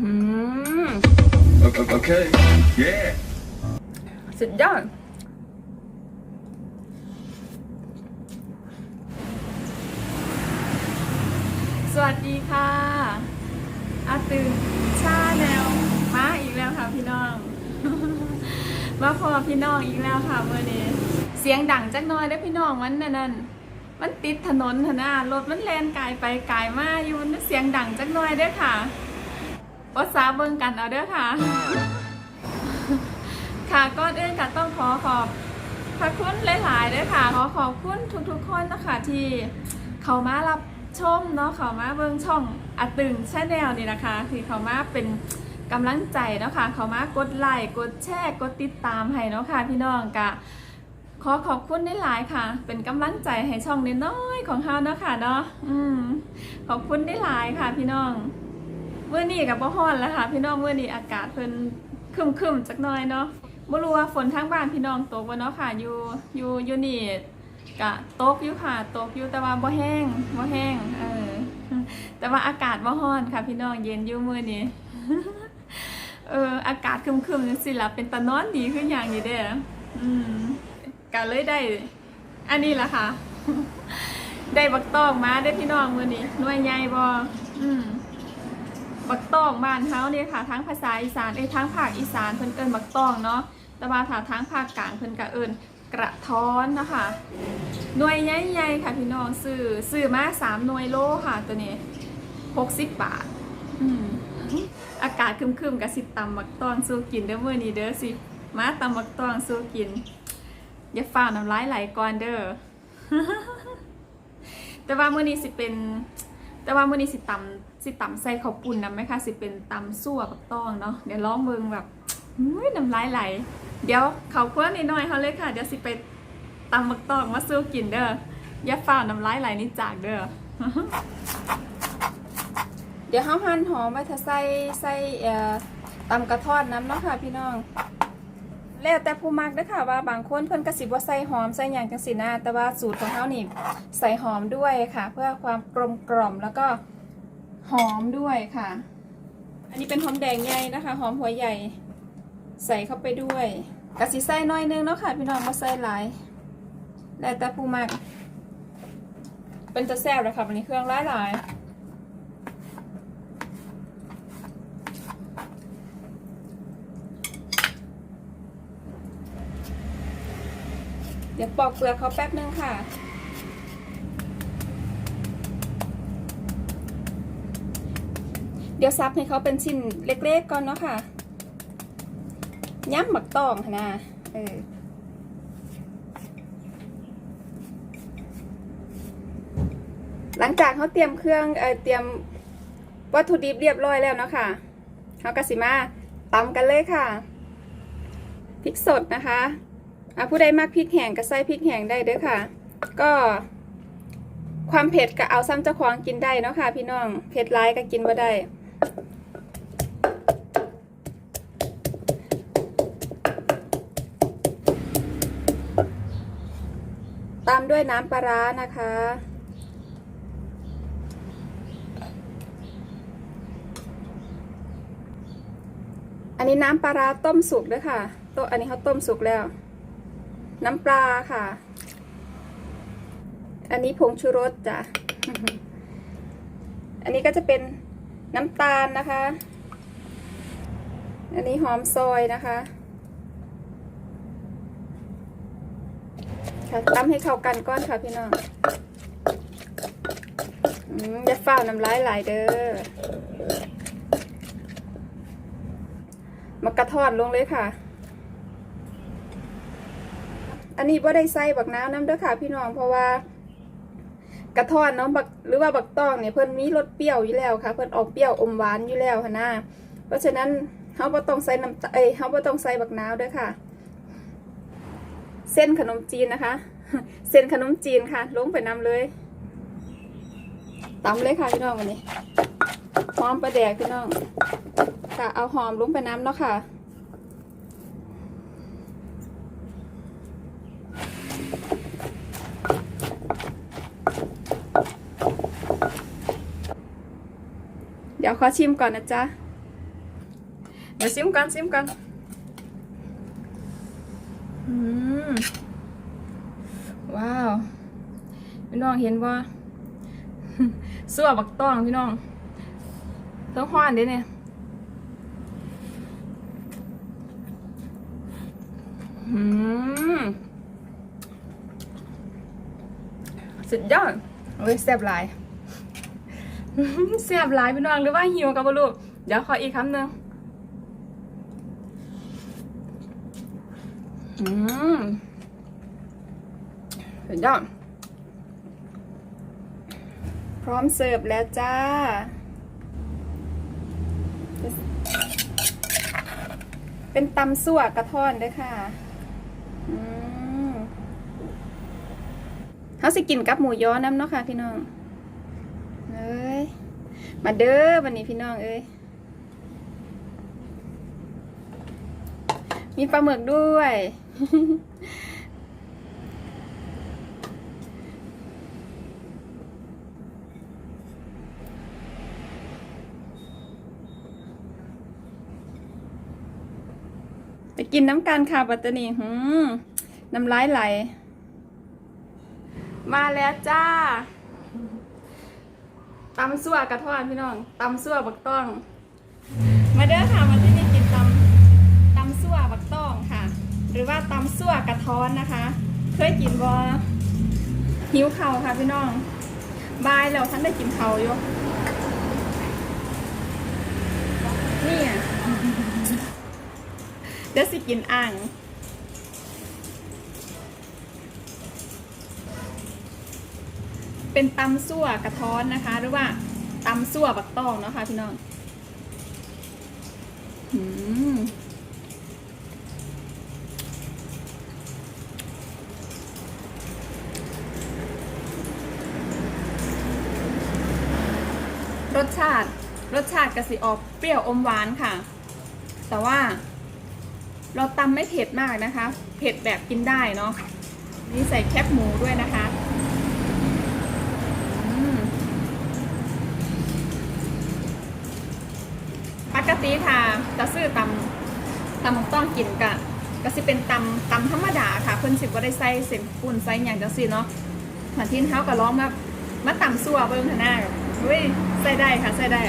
อืม Okay. Yeah. สุดยอด สวัสดีค่ะอาตึงชาแนวมาอีกแล้วค่ะพี่น้อง มาพอพี่น้องอีกแล้วค่ะเมื่อนี้ เสียงดังจักหน้อยได้อพี่น้องมันนั่นนั่นมันติดถนนทนารถมันแลนไกลไปไกลมากอยู่มันเสียงดังจักหน้อยเด้อค่ะ ภาษาเบิ่งกันเอาเด้อค่ะ ค่ะก่อนอื่นก็ต้องขอขอบพระคุณหลายๆด้วยค่ะ ขอขอบคุณทุกๆคนนะคะที่เขามารับชมเนาะเขามาเบิ่งช่องอาตึงชาแนลนี่นะคะ ที่เขามาเป็นกำลังใจเนาะค่ะ เขามากดไลค์กดแชร์กดติดตามให้เนาะค่ะพี่น้องกะขอขอบคุณหลายๆค่ะ เป็นกำลังใจให้ช่องน้อยๆของเฮาเนาะค่ะเนาะอืมขอบคุณหลายๆค่ะพี่น้อง มื่อนี้กับบ่ฮ้อนแล้วค่ะ พี่น้องเมื่อนี้อากาศเพิ่นครึมจักหน่อยเนาะบ่รู้ว่าฝนทางบ้านพี่น้องตกบ่เนาะค่ะ อยู่อยู่อยู่นี่กะตกอยู่ค่ะตกอยู่แต่ว่าบ่แห้งบ่แห้งเออแต่ว่าอากาศบ่ร้อนค่ะ พี่น้องเย็นอยู่มื้อนี้เอออากาศครึมๆจังซี่ล่ะเป็นตะนอนดีขึ้นอย่างนี้เด้ออืมก็เลยได้ อันนี้ล่ะค่ะ ได้บักตองมาได้พี่น้องมื้อนี้หน่วยใหญ่บ่อืม บักตองบ้านเฮาเนี่ยค่ะทั้งภาษาอีสานเอ้ทั้งภาคอีสานเพิ่นเอิ้นบักตองเนาะแต่ว่าถ้าทั้งภาคกลางเพิ่นก็เอิ้นกระท้อนนะคะหน่วยใหญ่ๆค่ะพี่น้องซื้อซื้อมา3หน่วยโลค่ะตัวนี้60บาทอากาศคึมๆกับสิตำบักตองสู้กินเด้อมื้อนี้เด้อสิมาตำบักตองสู้กิน อย่าฝ่าน้ำลายไหลก่อนเด้อแต่ว่ามื้อนี้สิเป็น แต่ว่ามื้อนี้สิตำสิตำใส่ข้าวปุ่นนะไหมคะสิเป็นตำซั่วบักตองเนาะเดี๋ยวลองเบิ่งแบบอุ้ยน้ำลายไหล เดี๋ยวเขาคั่วนิดหน่อยเขาเลยค่ะ เดี๋ยวสิไปตำบักตองมาสู้กินเด้ออย่าฝ่าน้ำลายไหลนี่จากเด้อ เดี๋ยวเฮาหั่นหอมไว้ถ้าใส่ใส่ตำกระทอดน้ำเนาะค่ะพี่น้อง แล้วแต่ผู้มักเด้ค่ะว่าบางคนเพิ่นก็สิบ่าใส่หอมใส่หยังจังซี่นะแต่ว่าสูตรของเฮานี่ใส่หอมด้วยค่ะ เพื่อความกลมกล่อมแล้วก็หอมด้วยค่ะ อันนี้เป็นหอมแดงใหญ่นะคะ หอมหัวใหญ่ ใส่เข้าไปด้วยกระสิใส่น้อยนึงเนาะค่ะพี่น้องบ่ใส่หลายแล้วแต่ผู้มักเป็นจะแซ่บเลยค่ะวันนี้เครื่องหลายหลาย ดี๋ยวปอกเปลือกเขาแป๊บนึงค่ะ เดี๋ยวซับให้เขาเป็นชิ้นเล็กๆก่อนเนาะค่ะ ย้ำหมักตองนะเออหลังจากเขาเตรียมเครื่องเออเตรียมวัตถุดิบเรียบร้อยแล้วเนาะค่ะเขากะสิมาตำกันเลยค่ะพริกสดนะคะ อะผู้ใดมักพริกแห้งก็ใส่พริกแห้งได้เด้อค่ะ ก็ความเผ็ดก็เอาซ้ำเจ้าของกินได้เนาะค่ะ พี่น้อง เผ็ดร้ายก็กินบ่ได้ ตามด้วยน้ำปลาร้านะคะ อันนี้น้ำปลาร้าต้มสุกด้วยค่ะโตะอันนี้เขาต้มสุกแล้ว น้ำปลาค่ะ อันนี้ผงชูรสจ้ะ อันนี้ก็จะเป็นน้ำตาลนะคะ อันนี้หอมซอยนะคะ ค่ะตำให้เข้ากันก้อนค่ะพี่น้องอย่าฝ้าน้ำลายไหลเด้อมากระทอดลงเลยค่ะ อันนี้ว่าได้ใส่บักน้ำน้ำเด้อค่ะพี่น้องเพราะว่ากระทอดเนาะบักหรือว่าบักตองเนี่ยเพิ่นมีรสเปรี้ยวอยู่แล้วค่ะ เพิ่นออกเปรี้ยวอมหวานอยู่แล้วค่ะนะเพราะฉะนั้นเฮาบ่ต้องใส่น้ำเอ้ยเฮาบ่ต้องใส่บักน้ำด้อค่ะ เส้นขนมจีนนะคะ เส้นขนมจีนค่ะ ลงไปนำเลยตำเลยค่ะพี่น้องวันนี้หอมประแดกพี่น้องค่ะเอาหอมลงไปน้ำเนาะค่ะ เดี๋ยวข อชิมก่อนนะจ๊ะ เดี๋ยวซิมกันซิมกันอืมว้าว พี่น้องเห็นว่าเสื้อบักต้องพี่น้องเทั้งห้อนเด้เนี่ยอืมสุดยอดโอ้ยแซ่บหลาย แซ่บหลายพี่น้องหรือว่าหิวกับลูกเดี๋ยวขออีกคำหนึ่งอืมสุดยอดพร้อมเสิร์ฟแล้วจ้า เป็นตำสั่วกระท่อนด้วยค่ะอืมเขาสิกินกับหมูย้อน้ำเนาะค่ะพี่น้อง มาเด้อวันนี้พี่น้องเอ้ยมีปลาหมึกด้วย ไปกินน้ำกันค่ะปัตตานีหืมน้ำลายไหล มาแล้วจ้า ตำสั่วกระท้อนพี่น้องตำสั่วบักต้อง มาเด้อค่ะมาที่นี่กินตำตำสั่วบักต้องค่ะ หรือว่าตำสั่วกระท้อนนะคะ เคยกินบ่หิวเข่าค่ะพี่น้องบายแล้วท่านได้กินเข่าอยู่นี่อะเดี๋ยวสิกินอ่าง เป็นตำสั่วกระท้อนนะคะ หรือว่าตำสั่วบักตองเนาะค่ะพี่น้องอืมรสชาติรสชาติกระสิออกเปรี้ยวอมหวานค่ะ แต่ว่า เราตำไม่เผ็ดมากนะคะ เผ็ดแบบกินได้เนาะนี่ใส่แคบหมูด้วยนะคะอืมปก ติค่ะจะซื้อตำตำต้องกินกะก็สิเป็นตำตำธรรมดาค่ะเพิ่นสิบ่ได้ใส่เส้นปุ่นใส่หยังจังซี่เนาะหันทินเท้าก็ร้องมามาตำซัวเบิ่งหน้าเฮ้ยใส่ได้ค่ะใส่ได้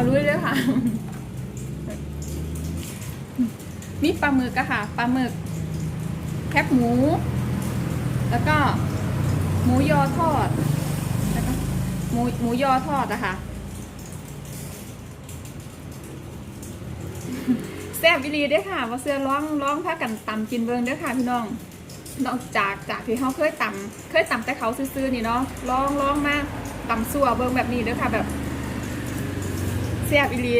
เอาลุยเลยค่ะ มีปลาหมึกอะค่ะปลาหมึก แคบหมู แล้วก็ หมูยอทอดแล้วก็หมูหมูยอทอดอะค่ะแซ่บวิลีด้วยค่ะว่าเสื้อร้องร้องพากันตำกินเบิงด้วยค่ะพี่น้อง นอกจากจากที่เขาเคยตำเคยตำแต่เขาซื้อๆนี่เนาะร้องร้องมากตำสัวเบิงแบบนี้ด้วยค่ะแบบ แซ่บอีหลี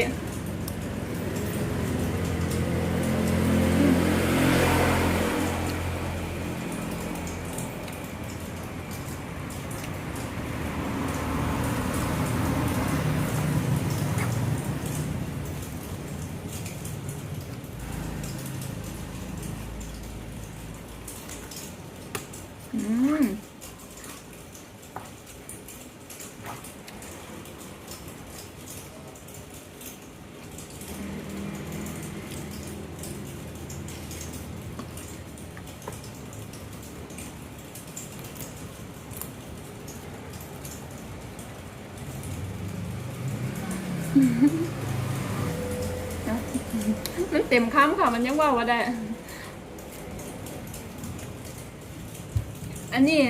อืม เต็มคำค่ะ มันยังว่าว่าได้ อันนี้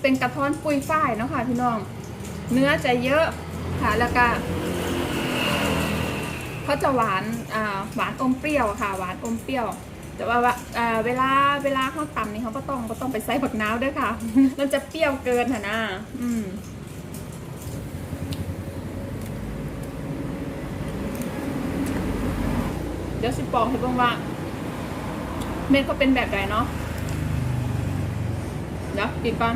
เป็นกระท้อนปุยฝ้ายเนาะค่ะพี่น้อง เนื้อจะเยอะค่ะแล้วก็เขาจะหวานอ่าหวานอมเปรี้ยวค่ะ หวานอมเปรี้ยว แต่ว่าอ่าเวลาเวลาเขาตำนี่เขาก็ต้องก็ต้องไปใส่ผักน้าวด้วยค่ะ มันจะเปรี้ยวเกินค่ะนะ อืม เดี๋ยวสิปองให้เบิ่งว่า เม็ดก็เป็นแบบใดเนาะเดี๋ยวปิดก่อน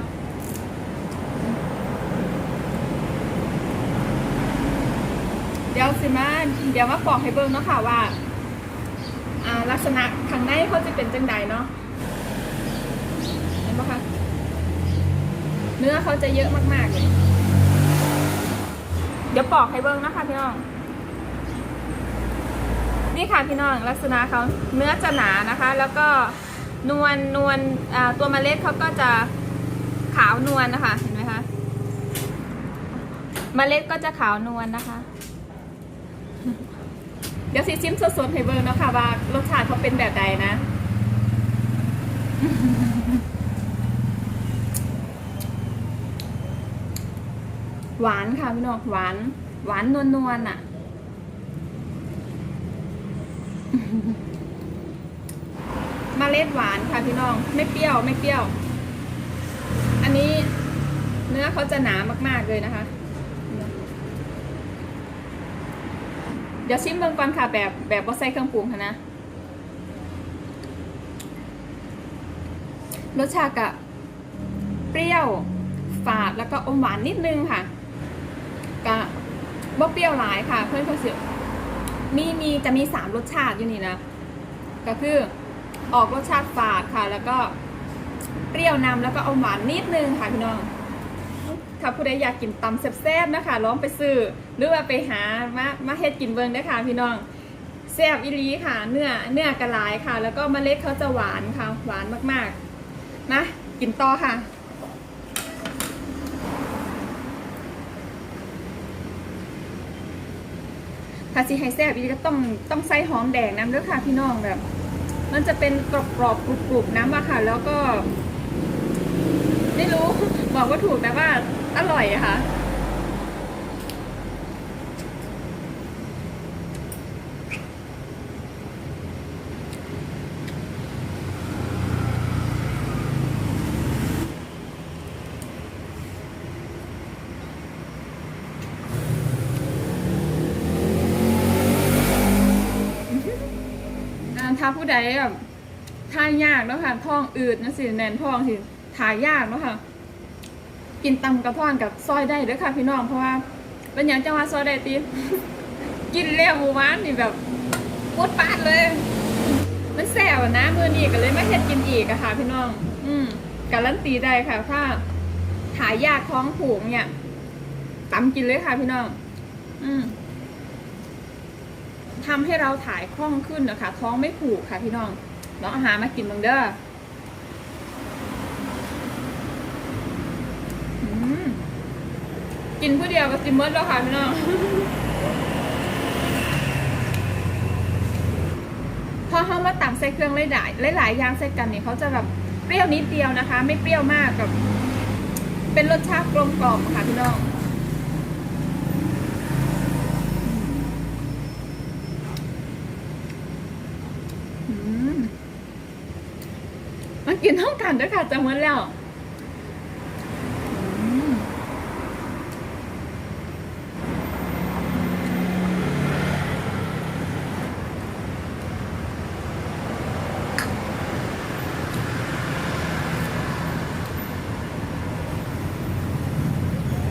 เดี๋ยวสิมาเดี๋ยวมาปอกให้เบิ่งเนาะค่ะว่าลักษณะข้างในเขาจะเป็นจังใดเนาะเห็นปะคะเนื้อเขาจะเยอะมากๆเลยเดี๋ยวปอกให้เบิ้งนะคะพี่น้อง นี่ค่ะพี่น้องลักษณะเขาเนื้อจะหนานะคะ แล้วก็นวลนวลตัวเมล็ดเขาก็จะขาวนวลนะคะเห็นไหมคะเมล็ดก็จะขาวนวลนะคะ เดี๋ยวสิชิมสดๆให้เบิ่งเนะคะว่ารสชาติเขาเป็นแบบใดนะหวานค่ะพี่น้องหวาน หวานนวลนวลๆอะ มเมล็ดหวานค่ะพี่น้อง ไม่เปรี้ยวไม่เปรี้ยว อันนี้เนื้อเขาจะหนามาก ๆเลยนะคะ เดี๋ยวชิมเบิ่งก่อนค่ะแบบแบบว่าใส่เครื่องปรุงค่ะนะรสชาติกะเปรี้ยวฝาดแล้วก็อมหวานนิดนึงค่ะกะบ่เปรี้ยวหลายค่ะ เพื่อนเขาเสีย มีมีจะมีสามรสชาติอยู่นี่นะ ก็คือออกรสชาติฝาดค่ะ แล้วก็เปรี้ยวนำแล้วก็เอมหวานนิดนึงค่ะพี่น้องถ้าผู้ใดอยากกินตำแซ่บๆนะคะลองไปซื้อหรือว่าไปหามามาเฮ็ดกินเบิ่งได้ค่ะพี่น้องแซ่บอีลีค่ะ เนื้อเนื้อกระลายค่ะ แล้วก็เมล็ดเขาจะหวานค่ะ หวานมากๆนะกินต่อค่ะ ถ้าสิให้แซ่บอีกก็ต้องต้องใส่หอมแดงน้ำเด้วยค่ะพี่น้องแบบ มันจะเป็นกรอบกรอบกรุบๆน้ำอะค่ะ แล้วก็ ไม่รู้บอกว่าถูกแต่ว่าอร่อยอะค่ะ ผู้ใดแบบทานยากเนาะค่ะท้องอืดนะสิแน่นท้องสิทายยากเนาะค่ะกินตำกระท่อนกับซอยได้เด้วยค่ะพี่น้องเพราะว่าเป็นอย่างจังหวะซอยได้ตีกินเลี้ยวหมูหวานนี่แบบปุดปาดเลย มันแสบนะมือนี้ก็เลยไม่เห็ดกินอีกอะค่ะ พี่น้อง อืมการันตีได้ค่ะ ถ้าหายากท้องผูกเนี่ยตำกินเลยค่ะพี่น้อง อืม ทำให้เราถ่ายคล่องขึ้นนะคะ ท้องไม่ผูกค่ะพี่น้องลองอาหารมากินบ้างเด้อกินผู้เดียวก็ซิมเมอร์แล้วค่ะพี่น้องพอเขามาตักใส่เครื่องหลายๆหลายๆอย่างใส่กันเนี่ยเขาจะแบบเปรี้ยวนิดเดียวนะคะ ไม่เปรี้ยวมากกับ เป็นรสชาติกลมกล่อมค่ะพี่น้อง อืมมัน กันด้วยค่ะจะหมดแล้ว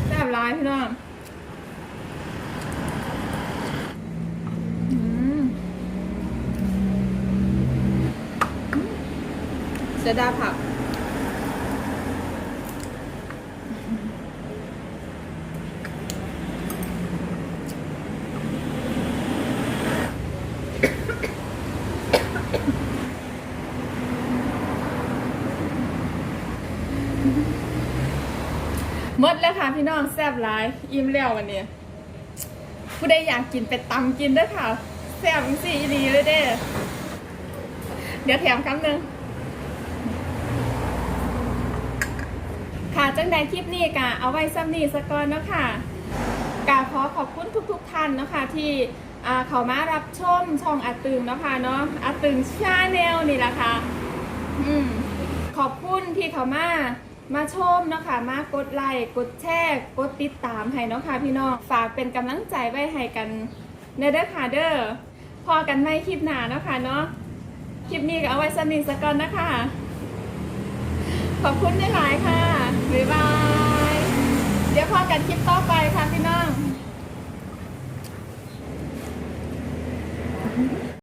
แซ่บร้ายพี่น้องอืมเสดาผัก ห มดแล้วค่ะพี่น้องแซ่บหลาย อิ่มแล้ววันนี้ ผู้ใดอยากกินไปตำกินด้วยค่ะ แซ่บจังสี่ดีเลยเด้ เดี๋ยวแถมคำหนึ่งค่ะจังใดคลิปนี้กะเอาไว้ซ้ำนี้สกอนเนาะค่ะกาขอขอบคุณทุก ๆ ท่านเนาะค่ะที่เขามารับชมช่องอาตึงเนาะค่ะเนาะอาตึงชาแนลนี่แหละค่ะ อืมขอบคุณที่เขามา มาชมเนาะคะมากดไลค์กดแชร์กดติดตามให้เนาะค่ะพี่น้องฝากเป็นกำลังใจไว้ให้กันเนเด้อค่ะเด้อพอกันไม่คลิปหน้าเนาะค่ะเนาะคลิปนี้ก็เอาไว้สนิทสักก่อนนะคะขอบคุณหลายค่ะบ๊ายบายเดี๋ยวพอกันคลิปต่อไปค่ะพี่น้อง